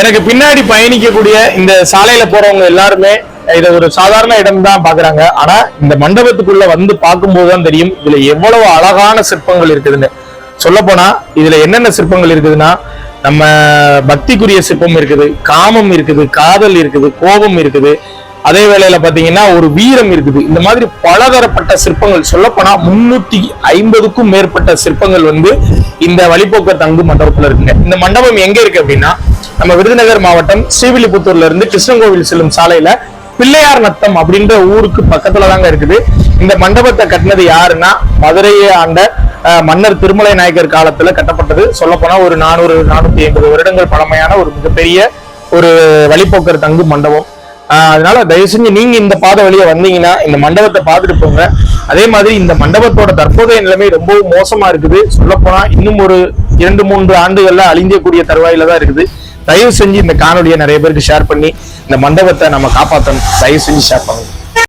எனக்கு பின்னாடி பயணிக்கக்கூடிய இந்த சாலையில போறவங்க எல்லாருமே இதை ஒரு சாதாரண இடம் தான் பாக்குறாங்க. ஆனா இந்த மண்டபத்துக்குள்ள வந்து பார்க்கும்போது தான் தெரியும் இதுல எவ்வளவு அழகான சிற்பங்கள் இருக்குதுன்னு. சொல்ல போனா இதுல என்னென்ன சிற்பங்கள் இருக்குதுன்னா நம்ம பக்திக்குரிய சிற்பம் இருக்குது காமம் இருக்குது காதல் இருக்குது கோபம் இருக்குது. அதே வேளையில பாத்தீங்கன்னா ஒரு வீரம் இருக்குது. இந்த மாதிரி பலதரப்பட்ட சிற்பங்கள் சொல்லப்போனா முன்னூத்தி ஐம்பதுக்கும் மேற்பட்ட சிற்பங்கள் வந்து இந்த வழிபோக்க தங்கு மண்டபத்துல இருக்குங்க. இந்த மண்டபம் எங்க இருக்கு அப்படின்னா நம்ம விருதுநகர் மாவட்டம் ஸ்ரீவில்லிபுத்தூர்ல இருந்து கிருஷ்ணகோவில் செல்லும் சாலையில பிள்ளையார் நத்தம் அப்படின்ற ஊருக்கு பக்கத்துல தாங்க இருக்குது. இந்த மண்டபத்தை கட்டினது யாருன்னா மதுரையை ஆண்ட மன்னர் திருமலை நாயக்கர் காலத்துல கட்டப்பட்டது. சொல்லப்போனா ஒரு நானூறு நானூத்தி ஐம்பது வருடங்கள் பழமையான ஒரு மிகப்பெரிய ஒரு வழிபோக்கர் தங்கு மண்டபம். அதனால தயவு செஞ்சு நீங்க இந்த பாதை வழியா வந்தீங்கன்னா இந்த மண்டபத்தை பார்த்துட்டு போங்க. அதே மாதிரி இந்த மண்டபத்தோட தற்போதைய நிலைமை ரொம்பவும் மோசமா இருக்குது. சொல்ல போனா இன்னும் ஒரு இரண்டு மூன்று ஆண்டுகள்ல அழிஞ்சக்கூடிய தருவாயில தான் இருக்குது. தயவு செஞ்சு இந்த காணொலியை நிறைய பேருக்கு ஷேர் பண்ணி இந்த மண்டபத்தை நம்ம காப்பாற்றணும் தயவு செஞ்சு ஷேர் பண்ணுங்க.